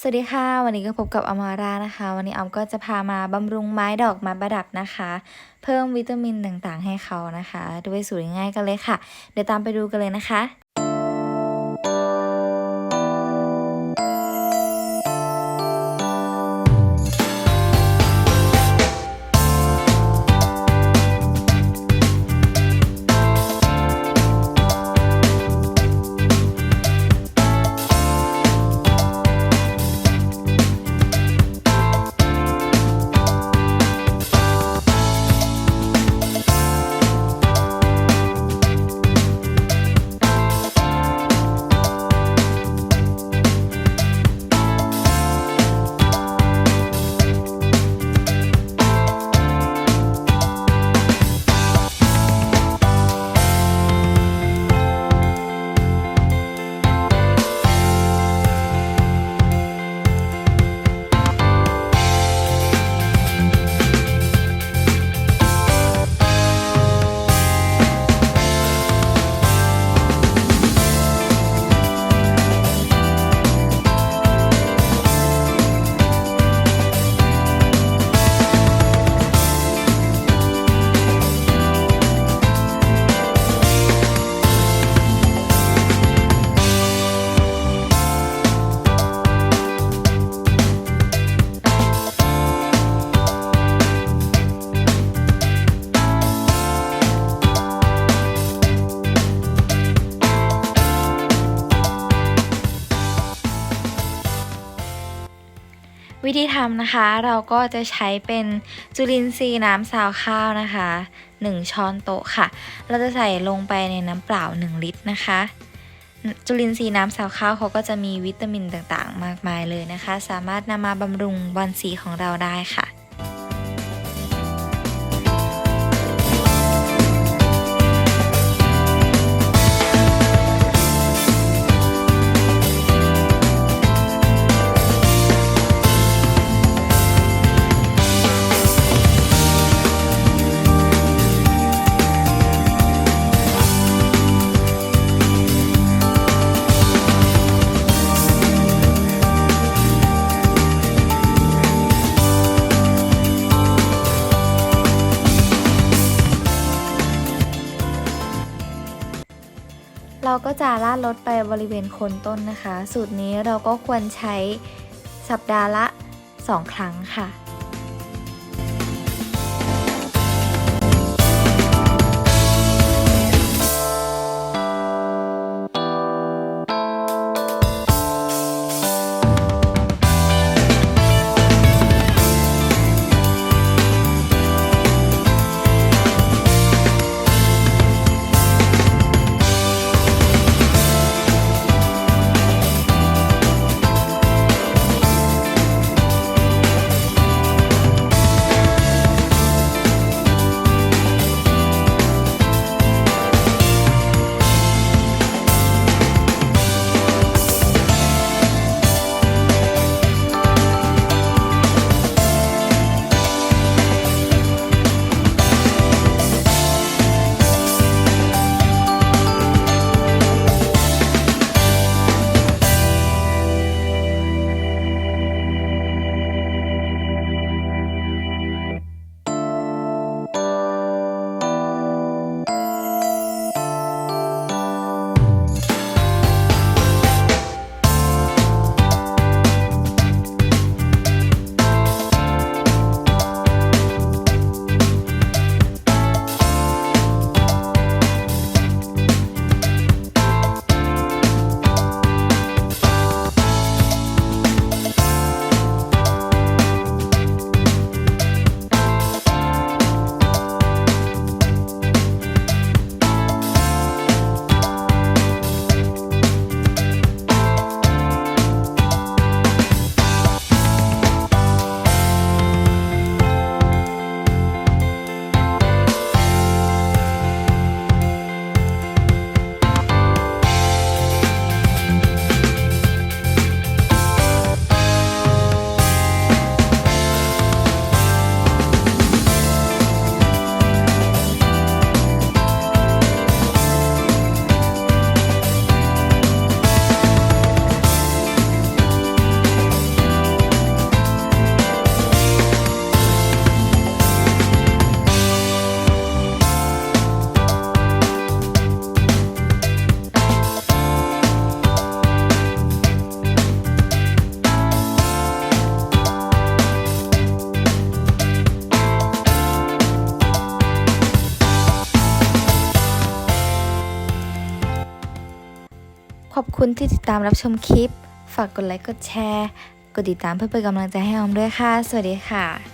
สวัสดีค่ะ วันนี้ก็พบกับอมารานะคะ วันนี้ออมก็จะพามาบำรุงไม้ดอกมาประดับนะคะ เพิ่มวิตามินต่างๆให้เขานะคะ ด้วยสูตรง่ายกันเลยค่ะ เดี๋ยวตามไปดูกันเลยนะคะ วิธีทำนะคะเราก็จะใช้เป็นจุลินทรีย์น้ำซาวข้าวนะคะ 1 ช้อนโต๊ะค่ะ เราจะใส่ลงไปในน้ำเปล่า 1 ลิตรนะคะ จุลินทรีย์น้ำซาวข้าวเขาก็จะมีวิตามินต่างๆ มากมายเลยนะคะ สามารถนำมาบำรุงบอนสีของเราได้ค่ะ ก็จะลาดลดไปบริเวณโคนต้นนะคะ สูตรนี้เราก็ควรใช้สัปดาห์ละ 2 ครั้งค่ะ ขอบคุณที่ติดตามรับชมคลิป ฝากกดไลค์กดแชร์ กดติดตามเพื่อเป็นกำลังใจให้ออมด้วยค่ะ สวัสดีค่ะ